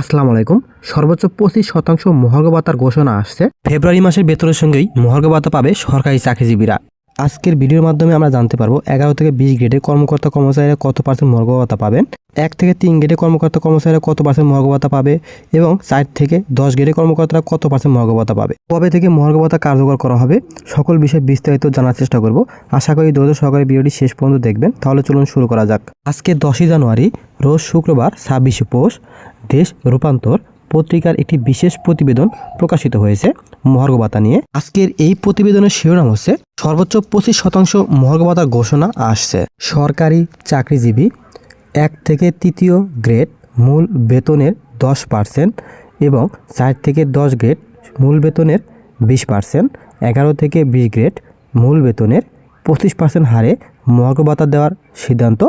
আসসালামু আলাইকুম। সর্বোচ্চ পঁচিশ শতাংশ মহার্ঘ ভাতার ঘোষণা আসছে। ফেব্রুয়ারি মাসের বেতনের সঙ্গেই মহার্ঘ ভাতা পাবে সরকারি চাকরিজীবীরা। আজকের ভিডিওর মাধ্যমে আমরা জানতে পারব এগারো থেকে বিশ গ্রেডের কর্মকর্তা কর্মচারীরা কত পার্সেন্ট মহার্ঘ ভাতা পাবেন এক থেকে তিন গ্রেডের কর্মকর্তা কর্মচারীরা কত পার্সেন্ট মহার্ঘ ভাতা পাবে এবং চার থেকে দশ গ্রেডের কর্মকর্তারা কত পার্সেন্ট মহার্ঘ ভাতা পাবে। কবে থেকে মহার্ঘ ভাতা কার্যকর করা হবে সকল বিষয়ে বিস্তারিত জানার চেষ্টা করব। আশা করি দ্রুত সহকারী ভিডিওটি শেষ পর্যন্ত দেখবেন। তাহলে চলুন শুরু করা যাক। আজকে দশই জানুয়ারি, রোজ শুক্রবার ছাব্বিশে পৌষ, দেশ রূপান্তর। পত্রিকার একটি বিশেষ প্রতিবেদন প্রকাশিত হয়েছে মহার্ঘ ভাতা নিয়ে। আজকের এই প্রতিবেদনের শিরোনাম হচ্ছে, সর্বোচ্চ পঁচিশ শতাংশ মহার্ঘ ভাতার ঘোষণা আসছে। সরকারি চাকরিজীবী এক থেকে তৃতীয় গ্রেড মূল বেতনের দশ পার্সেন্ট এবং চার থেকে দশ গ্রেড মূল বেতনের বিশ পার্সেন্ট, এগারো থেকে বিশ গ্রেড মূল বেতনের পঁচিশ পার্সেন্ট হারে মহার্ঘ ভাতা দেওয়ার সিদ্ধান্ত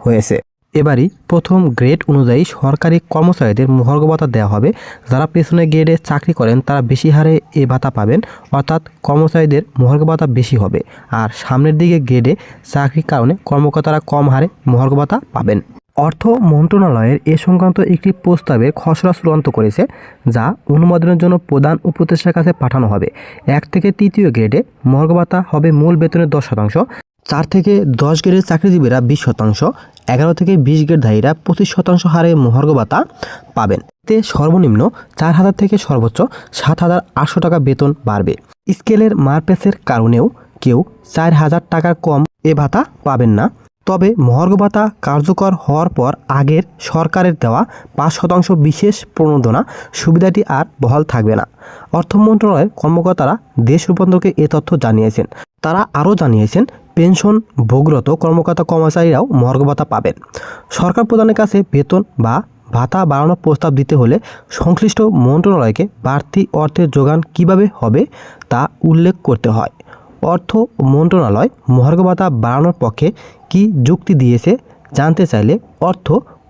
হয়েছে। এবারই প্রথম গ্রেড অনুযায়ী সরকারি কর্মচারীদের মহার্ঘ ভাতা দেওয়া হবে। যারা পেছনে গ্রেডে চাকরি করেন, তারা বেশি হারে এ ভাতা পাবেন। অর্থাৎ কর্মচারীদের মহার্ঘ ভাতা বেশি হবে। আর সামনের দিকে গ্রেডে চাকরির কারণে কর্মকর্তারা কম হারে মহার্ঘ ভাতা পাবেন। অর্থ মন্ত্রণালয়ের এ সংক্রান্ত একটি প্রস্তাবের খসড়া চূড়ান্ত করেছে, যা অনুমোদনের জন্য প্রধান উপদেষ্টার কাছে পাঠানো হবে। এক থেকে তৃতীয় গ্রেডে মহার্ঘ ভাতা হবে মূল বেতনের দশ শতাংশ চার থেকে দশ গ্রেডের চাকরিজীবীরা বিশ শতাংশ, এগারো থেকে বিশ গ্রেডধারীরা পঁচিশ শতাংশ হারে মহার্ঘ ভাতা পাবেন। এতে সর্বনিম্ন চার হাজার থেকে সর্বোচ্চ সাত হাজার আটশো টাকা বেতন বাড়বে। স্কেলের মারপেসের কারণেও কেউ চার হাজার টাকার কম এ ভাতা পাবেন না। তবে মহার্ঘ ভাতা কার্যকর হওয়ার পর আগের সরকারের দেওয়া পাঁচ শতাংশ বিশেষ প্রণোদনা সুবিধাটি আর বহাল থাকবে না। অর্থ মন্ত্রণালয়ের কর্মকর্তারা দেশ রূপান্তরকে এ তথ্য জানিয়েছেন। তারা আরও জানিয়েছেন পেনশন, ভোগরত কর্মকর্তা কর্মচারীরাও মর্গ ভাতা পাবেন। সরকার প্রধানের কাছে বেতন বা ভাতা বাড়ানোর প্রস্তাব দিতে হলে সংশ্লিষ্ট মন্ত্রণালয়কে বাড়তি অর্থের যোগান কীভাবে হবে তা উল্লেখ করতে হয়। অর্থ মন্ত্রণালয় মহার্ঘ ভাতা বাড়ানোর পক্ষে কি যুক্তি দিয়েছে জানতে চাইলে অর্থ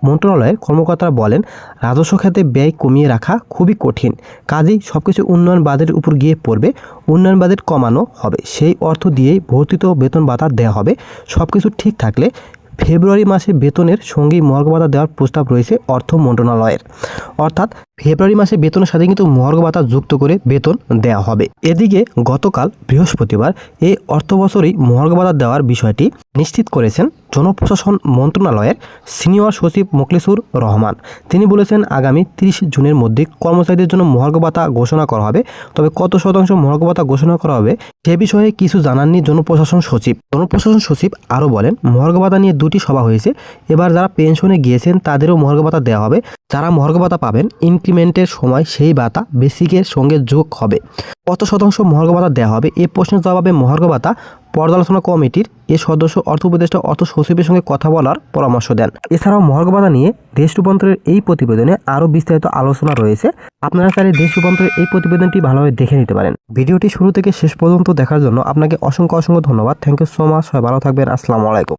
মন্ত্রণালয়ের কর্মকর্তারা বলেন, রাজস্ব খাতে ব্যয় কমিয়ে রাখা খুবই কঠিন। কাজেই সব কিছু উন্নয়ন বাজেটের উপর গিয়ে পড়বে। উন্নয়ন বাজেট কমানো হবে। সেই অর্থ দিয়েই ভর্তিত বেতন ভাতা দেওয়া হবে। সব কিছু ঠিক থাকলে ফেব্রুয়ারি মাসে বেতনের সঙ্গেই মহার্ঘ ভাতা দেওয়ার প্রস্তাব রয়েছে অর্থ মন্ত্রণালয়ের। অর্থাৎ ফেব্রুয়ারি মাসে বেতনের সাথে কিন্তু মহার্ঘ ভাতা যুক্ত করে বেতন দেওয়া হবে। এদিকে গতকাল বৃহস্পতিবার এই অর্থ বছরেই মহার্ঘ ভাতা দেওয়ার বিষয়টি নিশ্চিত করেছেন জনপ্রশাসন মন্ত্রণালয়ের সিনিয়র সচিব মোখলেসুর রহমান। তিনি বলেছেন, আগামী তিরিশ জুনের মধ্যে কর্মচারীদের জন্য মহার্ঘ ভাতা ঘোষণা করা হবে। তবে কত শতাংশ মহার্ঘ ভাতা ঘোষণা করা হবে, সে বিষয়ে কিছু জানাননি জনপ্রশাসন সচিব। জনপ্রশাসন সচিব আরও বলেন, মহার্ঘ ভাতা নিয়ে দুটি সভা হয়েছে। এবার যারা পেনশনে গিয়েছেন, তাদেরও মহার্ঘ ভাতা দেওয়া হবে। যারা মহার্ঘ ভাতা পাবেন, ইনক্রিমেন্টের সময় সেই ভাতা বেসিকের সঙ্গে যোগ হবে। কত শতাংশ মহার্ঘ ভাতা দেওয়া হবে, এ প্রশ্নের জবাবে মহার্ঘ ভাতা পর্যালোচনা কমিটির এ সদস্য অর্থ উপদেষ্টা অর্থ সচিবের সঙ্গে কথা বলার পরামর্শ দেন। এছাড়াও মহার্ঘ ভাতা নিয়ে দেশ রূপান্তরের এই প্রতিবেদনে আরও বিস্তারিত আলোচনা রয়েছে। আপনারা চাইলে দেশ রূপান্তরের এই প্রতিবেদনটি ভালোভাবে দেখে নিতে পারেন। ভিডিওটি শুরু থেকে শেষ পর্যন্ত দেখার জন্য আপনাকে অসংখ্য অসংখ্য ধন্যবাদ। থ্যাংক ইউ সো মাচ সবাই ভালো থাকবেন। আসসালামু আলাইকুম।